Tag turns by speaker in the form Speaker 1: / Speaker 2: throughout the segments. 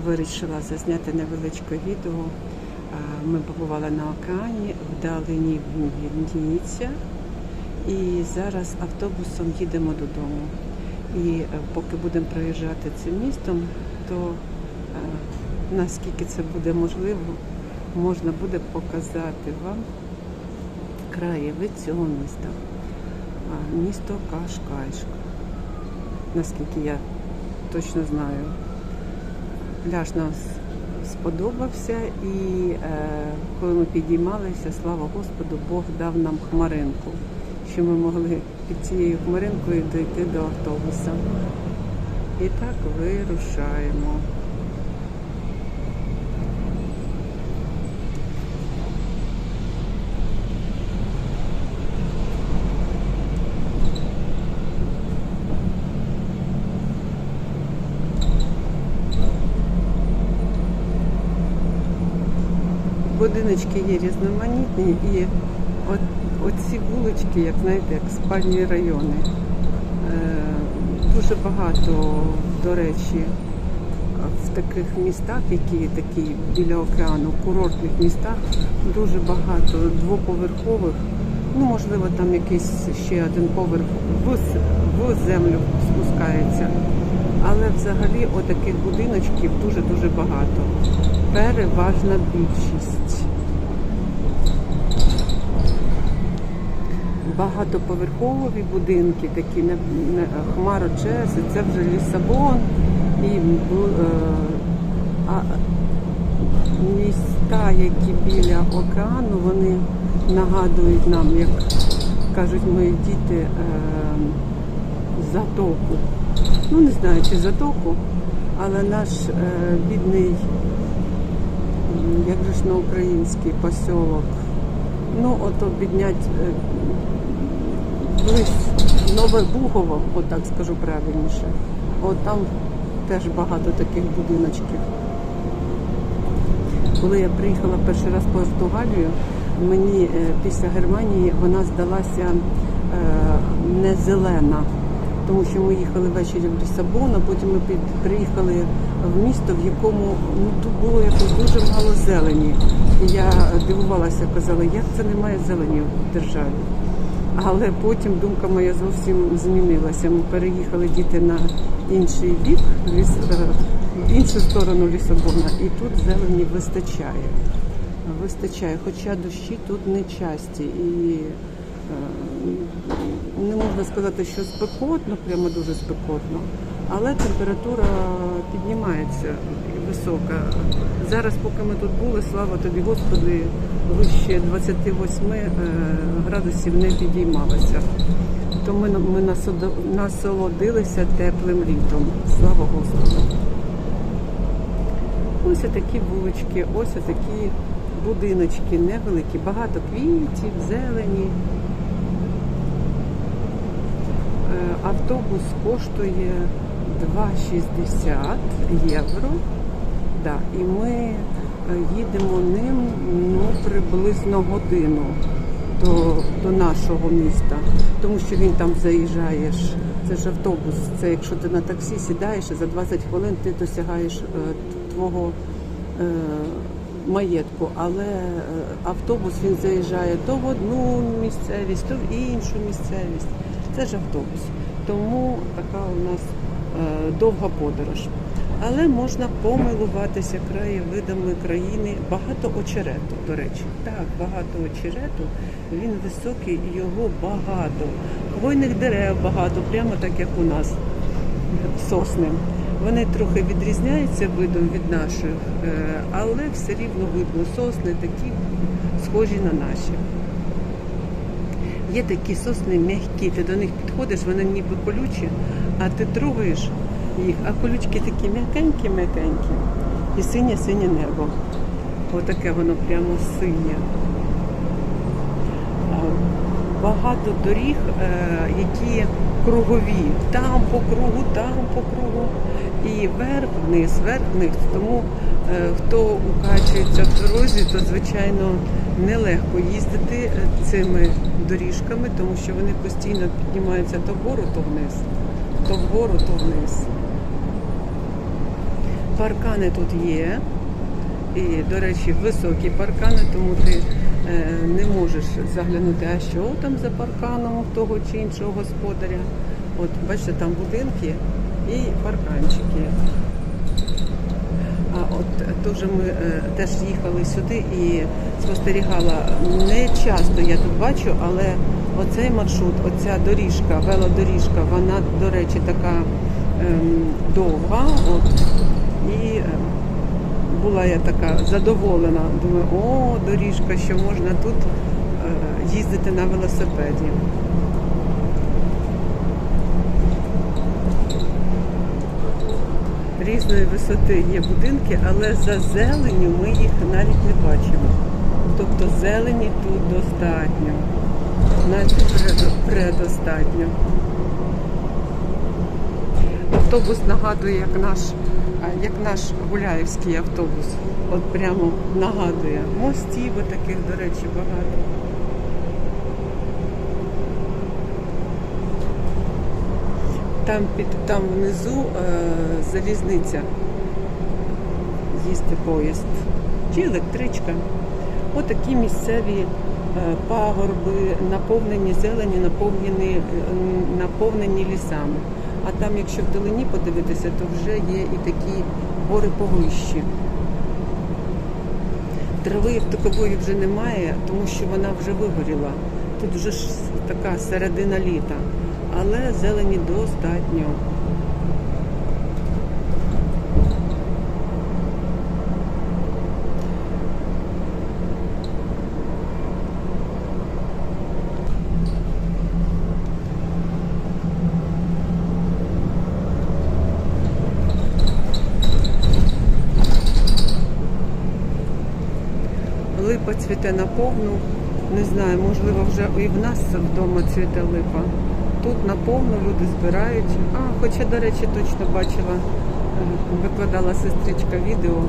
Speaker 1: вирішила зазняти невеличке відео. Ми побували на океані, вдалині Вінниця. І зараз автобусом їдемо додому. І е, поки будемо проїжджати цим містом, то е, наскільки це буде можливо, можна буде показати вам краєвид цього міста. Місто Кашкайшк. Наскільки я точно знаю. Пляж нас сподобався і е, коли ми підіймалися, слава Господу, Бог дав нам хмаринку, що ми могли під цією хмаринкою дойти до автобуса. І так вирушаємо. Будиночки є різноманітні і от, оці вулички, як знаєте, як спальні райони. Е, дуже багато, до речі, в таких містах, які такі біля океану, курортних містах, дуже багато двоповерхових. Ну, можливо, там якийсь ще один поверх в, в землю спускається. Але взагалі отаких будиночків дуже-дуже багато. Переважна більшість. Багатоповерхові будинки, такі не, не хмарочеси, це вже Лісабон і е, а, міста, які біля океану, вони нагадують нам, як кажуть мої діти, е, затоку. Ну, не знаю, чи затоку, але наш е, бідний, як же ж на український посілок, ну, ото піднять близь Нове Бугово, отак скажу правильніше. От там теж багато таких будиночків. Коли я приїхала перший раз в Португалію, мені е, після Германії вона здалася е, не зелена, тому що ми їхали ввечері в Лісабон, а потім ми приїхали в місто, в якому ну, тут було якось дуже мало зелені. Я дивувалася, казала, як це немає зелені в державі. Але потім думка моя зовсім змінилася. Ми переїхали діти на інший бік, ліс, е, в іншу сторону Лісабона, і тут зелені вистачає. Вистачає, хоча дощі тут не часті. І е, не можна сказати, що спекотно, прямо дуже спекотно, але температура піднімається висока. Зараз, поки ми тут були, слава тобі, Господи, вище 28 е, градусів не підіймалося. То ми, ми насолодилися теплим літом. Слава Господу. Ось такі вулички, ось такі будиночки невеликі, багато квітів, зелені. Е, Автобус коштує 2,60 євро. Да, і ми е, їдемо ним ну, приблизно годину до, до нашого міста, тому що він там заїжджаєш. Це ж автобус. Це якщо ти на таксі сідаєш, і за 20 хвилин ти досягаєш е, твого е, маєтку. Але е, автобус він заїжджає то в одну місцевість, то в іншу місцевість. Це ж автобус. Тому така у нас е, довга подорож. Але можна помилуватися краєвидами країни. Багато очерету, до речі. Так, багато очерету. Він високий його багато. Хвойних дерев багато, прямо так як у нас сосни. Вони трохи відрізняються видом від наших, е, але все рівно видно сосни такі схожі на наші. Є такі сосни м'які, ти до них підходиш, вони ніби колючі, а ти трогаєш їх, а колючки такі м'якенькі-м'якенькі. І синє-синє небо. Отаке воно прямо синє. Багато доріг, е, які кругові. Там по кругу, там по кругу. І вверх, вниз, вверх, вниз. Тому е, хто укачується в дорозі, то звичайно нелегко їздити е, цими доріжками, тому що вони постійно піднімаються то вгору, то вниз, то вгору, то вниз. Паркани тут є. І, до речі, високі паркани, тому ти е, не можеш заглянути, а що там за парканом того чи іншого господаря. От бачите, там будинки і парканчики. А от теж ми е, теж їхали сюди і спостерігала. Не часто я тут бачу, але оцей маршрут, оця доріжка, велодоріжка, вона, до речі, така ем, довга. От, і е, була я така задоволена. Думаю, о, доріжка, що можна тут е, їздити на велосипеді. Різної висоти є будинки, але за зеленю ми їх навіть не бачимо. Тобто зелені тут достатньо, навіть предостатньо. Автобус нагадує, як наш, як наш гуляївський автобус. От прямо нагадує. Мостів таких, до речі, багато. Там під там внизу е, залізниця. Їсти поїзд. Чи електричка. Отакі місцеві е, пагорби, наповнені зелені, наповнені, е, наповнені лісами. А там, якщо вдалині подивитися, то вже є і такі гори повищі. Трави такової вже немає, тому що вона вже вигоріла. Тут вже ж така середина літа, але зелені достатньо. Липа цвіте наповну. Не знаю, можливо, вже і в нас вдома цвіте липа. Тут наповну люди збирають. А, хоча, до речі, точно бачила, е, викладала сестричка відео,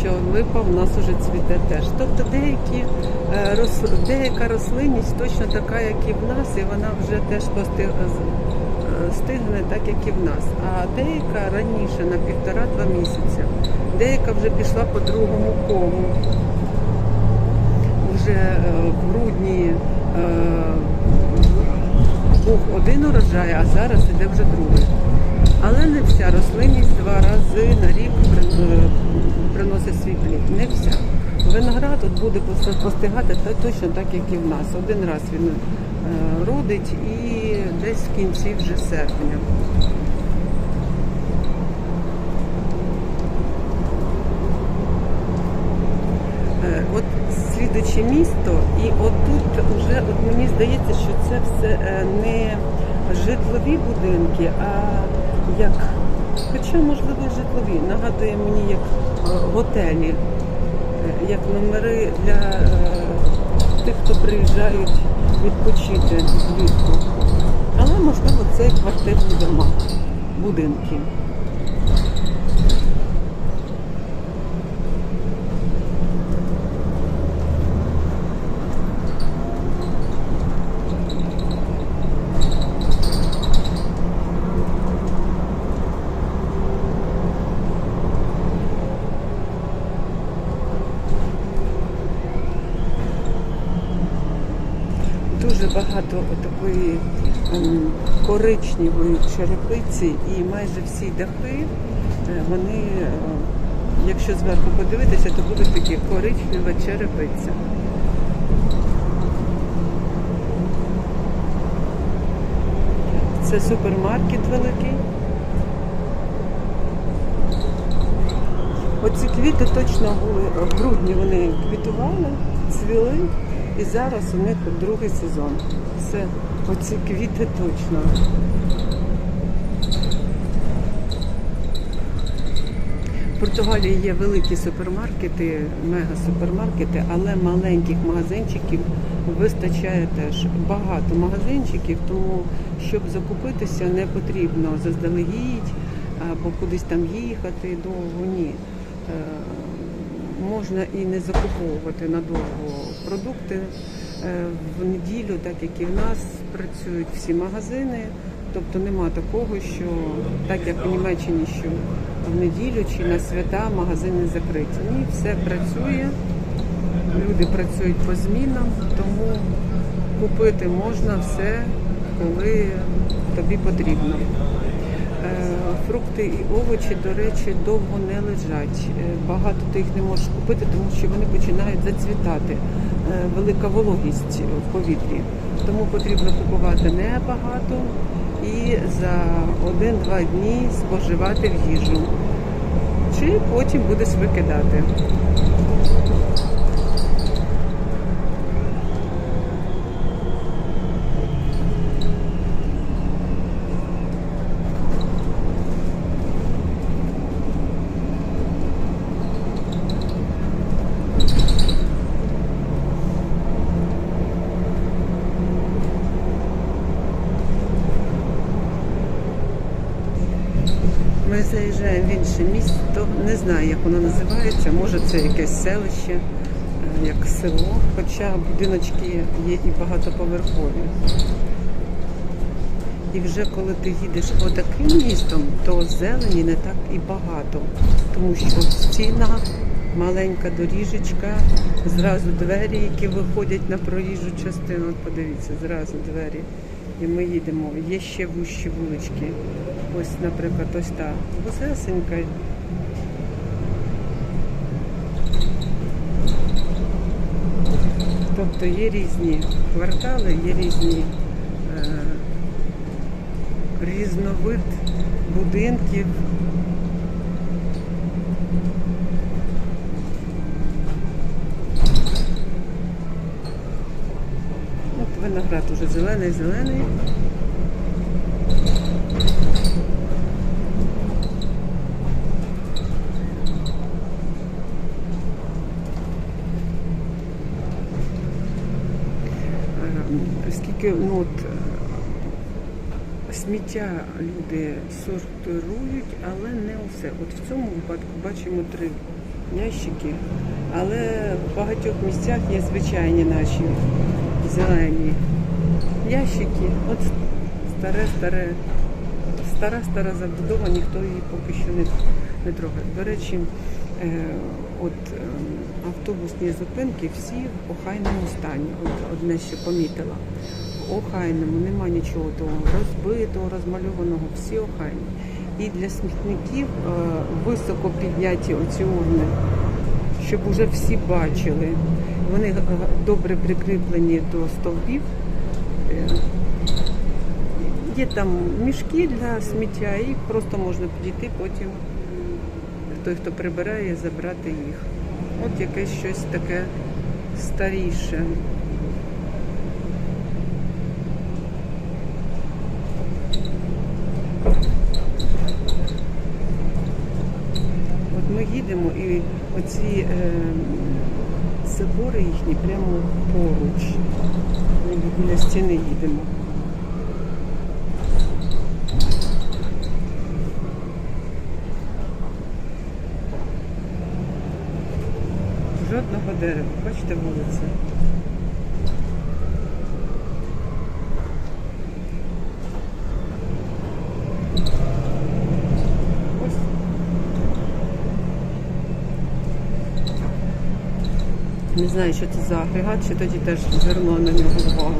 Speaker 1: що липа в нас уже цвіте теж. Тобто деякі, е, деяка рослинність точно така, як і в нас, і вона вже теж е, стигне так, як і в нас. А деяка раніше на півтора-два місяці. Деяка вже пішла по другому колу вже е, в грудні е, був один урожай, а зараз іде вже другий. Але не вся рослинність два рази на рік е, приносить свій плід. Не вся. Виноград тут буде постигати точно так, як і в нас. Один раз він е, родить і десь в кінці вже серпня. Е, От слідуче місто, і отут вже от мені здається, що це все е, не житлові будинки, а як, хоча можливо житлові, нагадує мені як е, готелі, е, як номери для тих, хто приїжджають відпочити влітку. Але можливо це квартирні дома, будинки. Дуже багато такої ем, коричневої черепиці, і майже всі дахи, е, вони, е, якщо зверху подивитися, то будуть такі коричнева черепиця. Це супермаркет великий. Оці квіти точно були в грудні вони квітували, цвіли, і зараз у них другий сезон. Це оці квіти точно. В Португалії є великі супермаркети, мега-супермаркети, але маленьких магазинчиків вистачає теж. Багато магазинчиків, тому щоб закупитися не потрібно заздалегідь або кудись там їхати довго. Ні. Можна і не закуповувати надовго продукти. Е, В неділю, так як і в нас, працюють всі магазини. Тобто нема такого, що так як в Німеччині, що в неділю чи на свята магазини закриті. Ні, все працює. Люди працюють по змінам, тому купити можна все, коли тобі потрібно. Е, Фрукти і овочі, до речі, довго не лежать. Е, Багато ти їх не можеш купити, тому що вони починають зацвітати. Е, Велика вологість в повітрі. Тому потрібно купувати небагато і за один-два дні споживати в їжу. Чи потім будеш викидати. Ми заїжджаємо в інше місто, не знаю, як воно називається. Може це якесь селище, е, як село, хоча будиночки є і багатоповерхові. І вже коли ти їдеш отаким містом, то зелені не так і багато, тому що стіна, маленька доріжечка, зразу двері, які виходять на проїжджу частину. Подивіться, зразу двері. І ми їдемо. Є ще вущі вулички. Ось, наприклад, ось та вузесенька. Тобто є різні квартали, є різні е, різновид будинків. От виноград уже зелений, зелений. Е, Скільки ну, от, е, сміття люди сортирують, але не усе. От в цьому випадку бачимо три ящики, але в багатьох місцях є звичайні наші зелені ящики. От старе, старе, стара, стара забудова, ніхто її поки що не, не трогає. До речі, е, от е, автобусні зупинки всі в охайному стані. От одне ще помітила. Охайному нема нічого того розбитого, розмальованого, всі охайні. І для смітників е, високо підняті оці урни, щоб уже всі бачили. Вони е, добре прикріплені до стовбів. Е, Є там мішки для сміття, і просто можна підійти потім. Той, хто прибирає, забрати їх. От якесь щось таке старіше. От ми їдемо і оці е, забори їхні прямо поруч. Ми біля стіни їдемо. Жодного дерева. Бачите вулиця. Ось. Не знаю, що це за агрегат, чи тоді теж звернула на нього увагу.